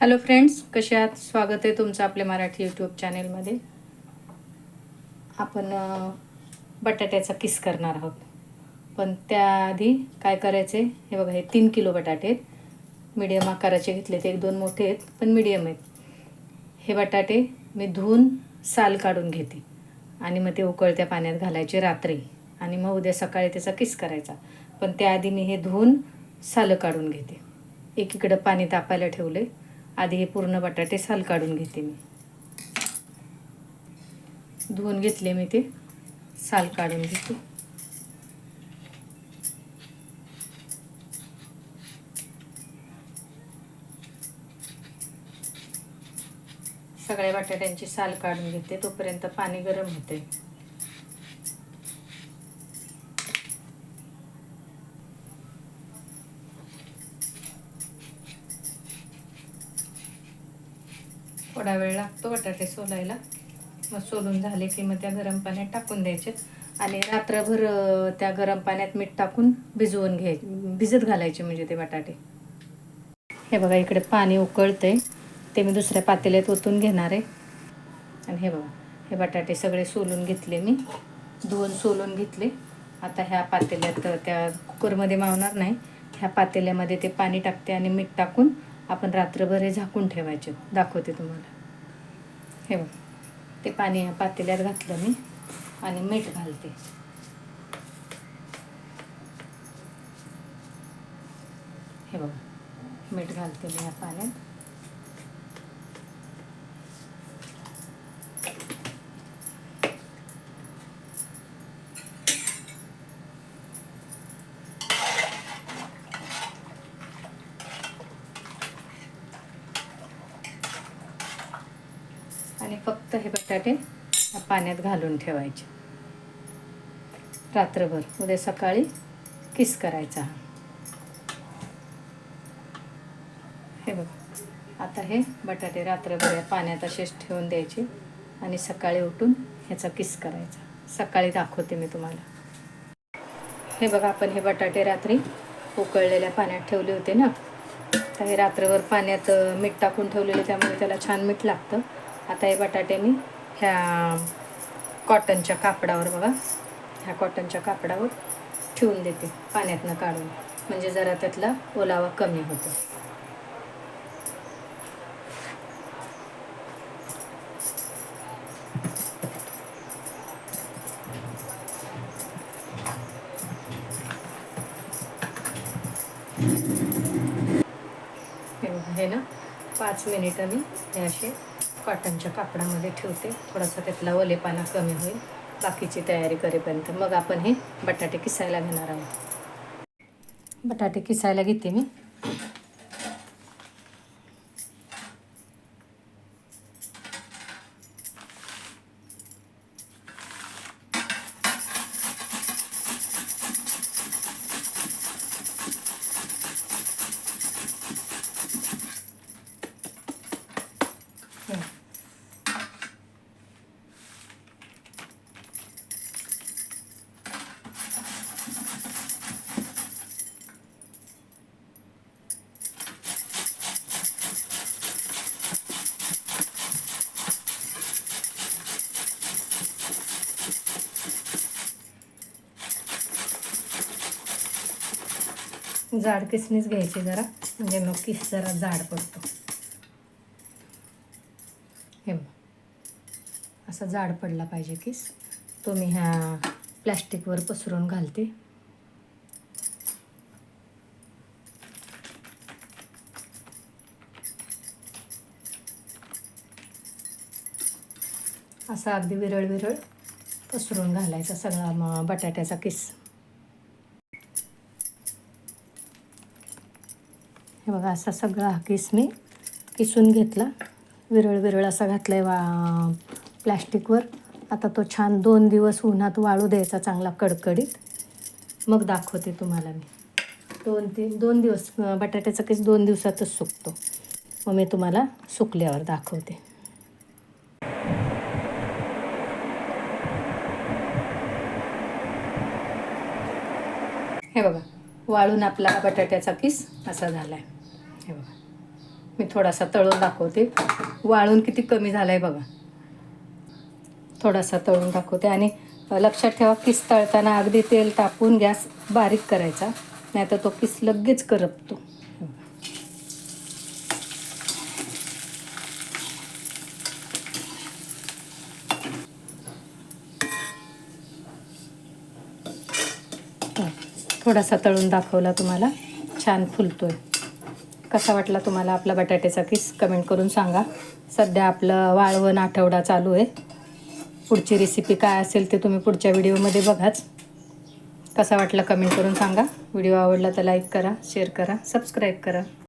Hello friends कसे आहात? स्वागत आहे तुमचं आपल्या मराठी यूट्यूब चॅनेलमध्ये आपण बटाट्याचा किस करणार आहोत. पण त्याआधी काय करायचे हे बघा हे तीन किलो बटाटे आहेत. मीडियम आकाराचे घेतले ते एक दोन मोठे आहेत पण मीडियम आहेत. हे बटाटे मी धुवून साल काढून घेते. आणि मग ते उकळत्या पाण्यात घालायचे रात्री. आणि मग उद्या सकाळी त्याचा किस करायचा. पण त्याआधी मी हे धुवून सालं काढून घेते. एकीकडं पाणी तापायला ठेवले आधी हे पूर्ण बटाटे साल काढून घेते मी. धुवून घेतले मी ते. साल काढून घेते. सगळ्या बटाट्यांची साल काढून घेते तोपर्यंत पाणी गरम होते. थोडा वेळ लागतो बटाटे सोलायला. मग सोलून झाले की मग त्या गरम पाण्यात टाकून द्यायचे. आणि रात्रभर त्या गरम पाण्यात मीठ टाकून भिजवून घ्याय भिजत घालायचे म्हणजे ते बटाटे. हे बघा इकडे पाणी उकळतंय. ते मी दुसऱ्या पातेल्यात ओतून घेणार आहे. आणि हे बघा हे बटाटे सगळे सोलून घेतले मी. धुवून सोलून घेतले. आता ह्या पातेल्यात त्या कुकरमध्ये मावणार नाही. ह्या पातेल्यामध्ये ते पाणी टाकते आणि मीठ टाकून आपण रात्रभर हे झाकून ठेवायचे. दाखवते तुम्हाला. हे बघ. ते पाणी ह्या पातेल्यात घातलं मी आणि मीठ घालते. हे बघा. मीठ घालते मी ह्या पाण्यात. आणि फक्त हे बटाटे पाण्यात घालून ठेवायचे. रात्रभर उद्या सकाळी किस करायचा हे? बघ आता हे बटाटे रात्रभर या पाण्यात असेच ठेवून द्यायचे आणि सकाळी उठून ह्याचा किस करायचा. सकाळी दाखवते मी तुम्हाला. हे बघा आपण हे बटाटे रात्री उकळलेल्या पाण्यात ठेवले होते ना? तर हे रात्रभर पाण्यात मीठ टाकून ठेवलेले त्यामुळे त्याला छान मीठ लागतं. आता हे बटाटे मी ह्या कॉटनच्या कापडावर बघा. ह्या कॉटनच्या कापडावर ठेवून देते पाण्यातनं काढून. म्हणजे जरा त्यातला ओलावा कमी होतो. हे हे ना पाच मिनिटं मी हे असे कॉटनच्या कापडामध्ये ठेवते. थोडासा त्यातला ओलेपाना कमी होईल. बाकीची तयारी करेपर्यंत. मग आपण हे बटाटे किसायला घेणार आहोत. बटाटे किसायला घेते मी. जाड किसणीच घ्यायची जरा. म्हणजे मग किस जरा जाड पडतो. हे मग असा जाड पडला पाहिजे किस. तो मी ह्या प्लॅस्टिकवर पसरून घालते. असा अगदी विरळ विरळ पसरून घालायचा सगळा मग बटाट्याचा किस. हे बघा असा सगळा हा किस मी किसून घेतला. विरळ विरळ असा घातला आहे वा प्लॅस्टिकवर. आता तो छान दोन दिवस उन्हात वाळू द्यायचा चांगला कडकडीत. मग दाखवते तुम्हाला मी. दोन तीन दोन दिवस बटाट्याचा किस दोन दिवसातच सुकतो. मग मी तुम्हाला सुकल्यावर दाखवते. हे बघा वाळून आपला बटाट्याचा किस असा झाला आहे हे बघा मी थोडासा तळून दाखवते. वाळून किती कमी झाला आहे बघा. थोडासा तळून दाखवते. आणि लक्षात ठेवा किस तळताना अगदी तेल टाकून गॅस बारीक करायचा. नाहीतर तो किस लगेच करपतो. थोडासा तळून दाखवला तुम्हाला. छान फुलतोय. कसा वाटला तुम्हाला आपला बटाट्याचा किस? कमेंट करून सांगा. सध्या आपलं वाळवण आठवडा चालू आहे. पुढची रेसिपी काय असेल ते तुम्ही पुढच्या व्हिडिओमध्ये बघाच. कसा वाटला कमेंट करून सांगा. व्हिडिओ आवडला तर लाईक करा शेअर करा सबस्क्राईब करा.